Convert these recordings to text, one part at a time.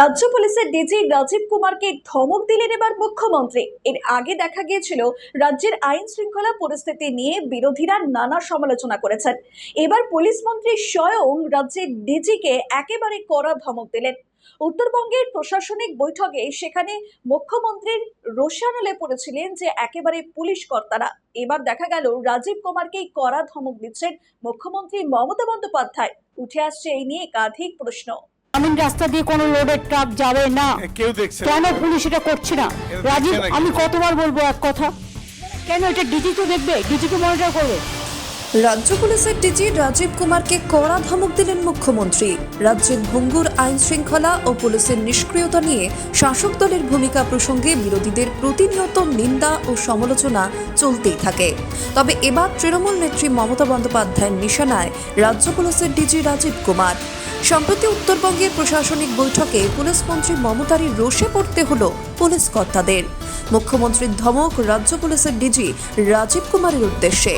রাজ্য পুলিশের ডিজি রাজীব কুমারকে ধমক দিলেন এবার মুখ্যমন্ত্রী। এর আগে দেখা গিয়েছিল, রাজ্যের আইন শৃঙ্খলা পরিস্থিতি নিয়ে বিরোধীরা নানা সমালোচনা করেছেন। এবার পুলিশ মন্ত্রী স্বয়ং রাজ্যের ডিজিকে একেবারে কড়া ধমক দিলেন। উত্তরবঙ্গের প্রশাসনিক বৈঠকে সেখানে মুখ্যমন্ত্রীর রোশানলে পড়েছিলেন যে একেবারে পুলিশ কর্তারা। এবার দেখা গেল, রাজীব কুমারকেই কড়া ধমক দিচ্ছেন মুখ্যমন্ত্রী মমতা বন্দ্যোপাধ্যায়। উঠে আসছে এই নিয়ে একাধিক প্রশ্ন। গ্রামীণ রাস্তা দিয়ে কোনো লোডের ট্রাক যাবে না। কেউ দেখছে না। কেন পুলিশ এটা করছে না? রাজীব আমি। কতবার বলব এক কথা? কেন এটা ডিজি তো দেখবে? ডিজি তো মনিটর করবে? রাজ্য পুলিশের ডিজি রাজীব কুমারকে কড়া ধমক দিলেন মুখ্যমন্ত্রী। রাজ্যের ভঙ্গুর আইন শৃঙ্খলা ও পুলিশের নিষ্ক্রিয়তা নিয়ে শাসক দলের ভূমিকা প্রসঙ্গে বিরোধীদের প্রতিনিয়ত নিন্দা ও সমালোচনা চলতেই থাকে। তবে এবার তৃণমূল নেত্রী মমতা বন্দ্যোপাধ্যায়ের নিশানায় রাজ্য পুলিশের ডিজি রাজীব কুমার। সম্প্রতি উত্তরবঙ্গের প্রশাসনিক বৈঠকে পুলিশ মন্ত্রী মমতারই রোষে পড়তে হল পুলিশ কর্তাদের মুখ্যমন্ত্রীর ধমক রাজ্য পুলিশের ডিজি রাজীব কুমারের উদ্দেশ্যে।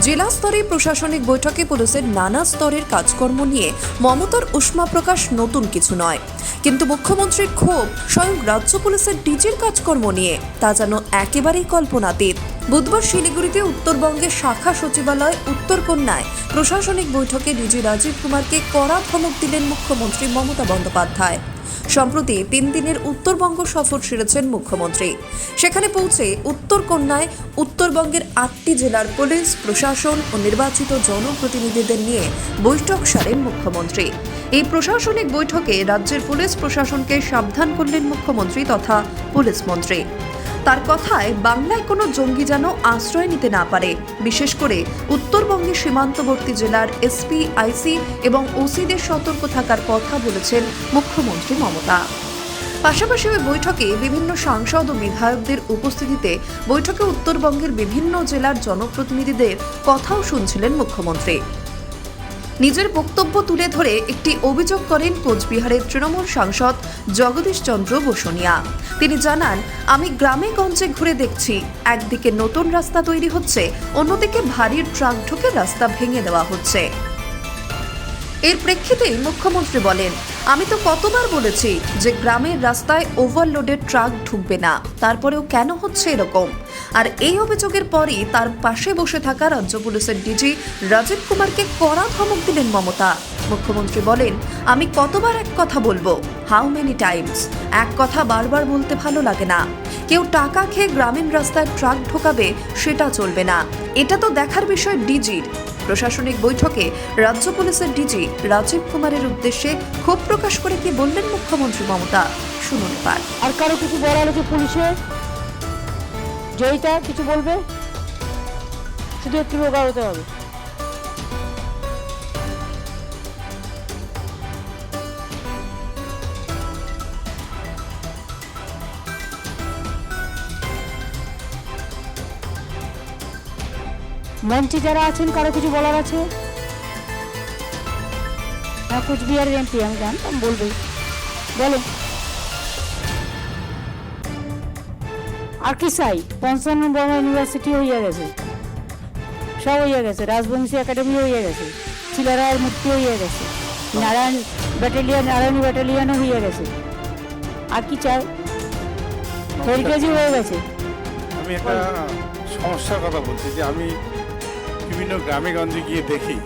জেলা স্তরে প্রশাসনিক বৈঠকে পুলিশের নানা স্তরের কাজকর্ম নিয়ে মমতার উষ্মা প্রকাশ নতুন কিছু নয়। কিন্তু মুখ্যমন্ত্রীর ক্ষোভ স্বয়ং রাজ্য পুলিশের ডিজির কাজকর্ম নিয়ে, তা যেন একেবারেই কল্পনাতীত। বুধবার শিলিগুড়িতে উত্তরবঙ্গের শাখা সচিবালয় উত্তরকন্যায় প্রশাসনিক বৈঠকে ডিজি রাজীব কুমারকে কড়া ধমক দিলেন মুখ্যমন্ত্রী মমতা বন্দ্যোপাধ্যায়। সম্প্রতি তিন দিনের উত্তরবঙ্গ সফর সেরেছেন মুখ্যমন্ত্রী। সেখানে পৌঁছে উত্তরকন্যায় উত্তরবঙ্গের আটটি জেলার পুলিশ, প্রশাসন ও নির্বাচিত জনপ্রতিনিধিদের নিয়ে বৈঠক সারেন মুখ্যমন্ত্রী। এই প্রশাসনিক বৈঠকে রাজ্যের পুলিশ প্রশাসনকে সাবধান করলেন মুখ্যমন্ত্রী তথা পুলিশ মন্ত্রী। তার কথায় বাংলায় কোনো জঙ্গি যেন আশ্রয় নিতে না পারে। বিশেষ করে উত্তরবঙ্গের সীমান্তবর্তী জেলার এসপি আইসি এবং ওসিদের সতর্ক থাকার কথা বলেছেন মুখ্যমন্ত্রী মমতা। পাশাপাশি ওই বৈঠকে বিভিন্ন সাংসদ ও বিধায়কদের উপস্থিতিতে বৈঠকে উত্তরবঙ্গের বিভিন্ন জেলার জনপ্রতিনিধিদের কথাও শুনছিলেন মুখ্যমন্ত্রী। নিজের বক্তব্য তুলে ধরে একটি অভিযোগ করেন কোচবিহারের তৃণমূল সাংসদ জগদীশ চন্দ্র বসুনিয়া। তিনি জানান, আমি গ্রামে গঞ্জে ঘুরে দেখছি, একদিকে নতুন রাস্তা তৈরি হচ্ছে, অন্যদিকে ভারী ট্রাক ঢুকে রাস্তা ভেঙে দেওয়া হচ্ছে। এর প্রেক্ষিতে মুখ্যমন্ত্রী বলেন আমি তো কতবার বলেছি যে গ্রামের রাস্তায় ওভারলোডেড ট্রাক ঢুকবে না। তারপরেও কেন হচ্ছে এরকম? আর এই অভিযোগের পরই তার পাশে বসে থাকা রাজ্য পুলিশের ডিজি রাজীব কুমারকে কড়া ধমক দিলেন মমতা। মুখ্যমন্ত্রী বলেন, আমি কতবার এক কথা বলব? হাউ মেনি টাইমস এক কথা বারবার বলতে ভালো লাগে না। কেউ টাকা খেয়ে গ্রামীণ রাস্তায় ট্রাক ঢোকাবে, সেটা চলবে না। এটা তো দেখার বিষয় ডিজির প্রশাসনিক বৈঠকে রাজ্য পুলিশের ডিজি রাজীব কুমারের উদ্দেশ্যে ক্ষোভ প্রকাশ করে কি বললেন মুখ্যমন্ত্রী মমতা? শুনুন পার আর কারও কিছু বলার আছে পুলিশে? জয়িতা কিছু বলবে, শুধু একটু রোগা হতে হবে। মঞ্চে যারা আছেন কারও কিছু বলার আছে? হ্যাঁ কুচবিহারের এমপি আমি জানতাম বলবে। বলো। আর কি চাই? পঞ্চান্ন বর্মা ইউনিভার্সিটি হইয়া গেছে। সব হইয়া গেছে। রাজবংশী একাডেমি হইয়া গেছে। চিলারায়ের মূর্তি হইয়া গেছে। নারায়ণ ব্যাটালিয়ন নারায়ণী ব্যাটালিয়নও হইয়া গেছে। আর কি চাই? হেরিটেজই হয়ে গেছে। আমি একটা সমস্যার কথা বলছি যে আমি বিভিন্ন গ্রামে গঞ্জে গিয়ে দেখি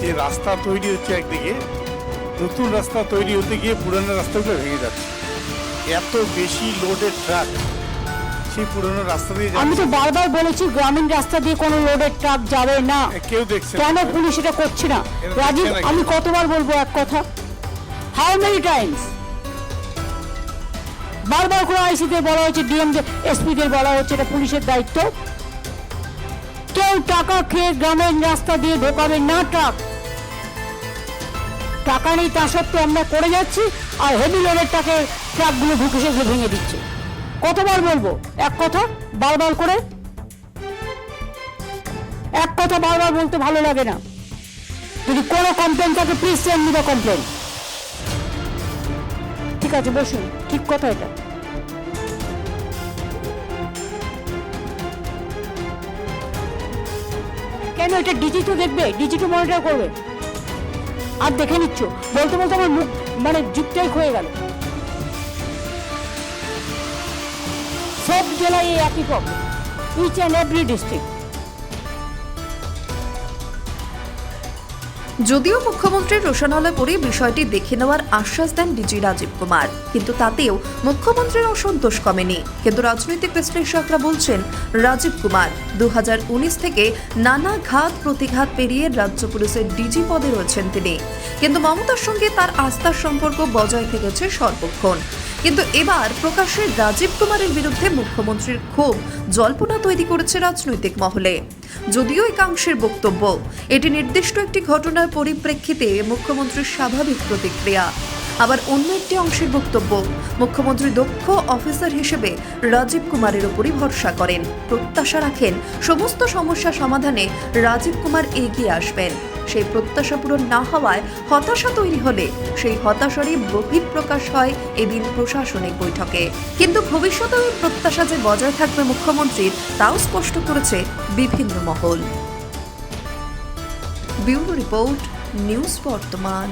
যে রাস্তা তৈরি হচ্ছে একদিকে নতুন রাস্তা তৈরি হতে গিয়ে পুরানো রাস্তাগুলো ভেঙে যাচ্ছে। এত বেশি লোডের ট্রাক সেই পুরনো রাস্তা দিয়ে আমি তো বারবার বলেছি গ্রামীণ রাস্তা দিয়ে কোনো লোডের ট্রাক যাবে না। কেউ দেখছে কেন পুলিশ এটা করছে না? রাজীব আমি কতবার বলব এক কথা? হাউ মেনি টাইমস বারবার করে আইসিদের বলা হচ্ছে ডিএম এসপিদের বলা হচ্ছে এটা পুলিশের দায়িত্ব। কেউ টাকা খেয়ে গ্রামের রাস্তা দিয়ে ঢোকাবে না ট্রাক। টাকা নেই, তা সত্ত্বেও আমরা করে যাচ্ছি আর হেভি লোডের টাকে ট্রাকগুলো ঢুকে সেগুলো ভেঙে দিচ্ছে। কতবার বলব? এক কথা, বারবার করে। এক কথা বারবার বলতে ভালো লাগে না। যদি কোনো কমপ্লেন থাকে please send me the complain ঠিক আছে, বসুন। ঠিক কথা এটা। কেন এটা ডিজি তো দেখবে? ডিজি তো মনিটর করবে। আর দেখে নিচ্ছ, বলতে বলতে আমার মুখ মানে যুগটাই হয়ে গেল। সব জেলায় এই একই problem each and every district যদিও মুখ্যমন্ত্রীর রোশনালয় পরে বিষয়টি দেখে নেওয়ার আশ্বাস দেন ডিজি রাজীব কুমার। কিন্তু তাতেও মুখ্যমন্ত্রীর অসন্তোষ কমেনি। কিন্তু রাজনৈতিক বিশ্লেষকরা বলছেন, রাজীব কুমার দু হাজার উনিশ থেকে নানা ঘাত প্রতিঘাত পেরিয়ে রাজ্য পুলিশের ডিজি পদে রয়েছেন তিনি। কিন্তু মমতার সঙ্গে তার আস্থার সম্পর্ক বজায় থেকেছে সর্বক্ষণ। কিন্তু এবার প্রকাশ্যে রাজীব কুমারের বিরুদ্ধে মুখ্যমন্ত্রীর ক্ষোভ জল্পনা তৈরি করেছে রাজনৈতিক মহলে। যদিও একাংশের বক্তব্য, এটি নির্দিষ্ট একটি ঘটনার পরিপ্রেক্ষিতে মুখ্যমন্ত্রীর স্বাভাবিক প্রতিক্রিয়া। আবার অন্য একটি অংশের বক্তব্য, মুখ্যমন্ত্রী দক্ষ অফিসার হিসেবে রাজীব কুমারের উপরই ভরসা করেন। প্রত্যাশা রাখেন, সমস্ত সমস্যা সমাধানে রাজীব কুমার এগিয়ে আসবেন। সেই প্রত্যাশা পূরণ না হওয়ায় হতাশা তৈরি হলে সেই হতাশারই বহিঃপ্রকাশ হয় এদিন প্রশাসনিক বৈঠকে। কিন্তু ভবিষ্যতে ওই প্রত্যাশা যে বজায় থাকবে মুখ্যমন্ত্রীর, তাও স্পষ্ট করেছে বিভিন্ন মহল। ব্যুরো রিপোর্ট, নিউজ বর্তমান।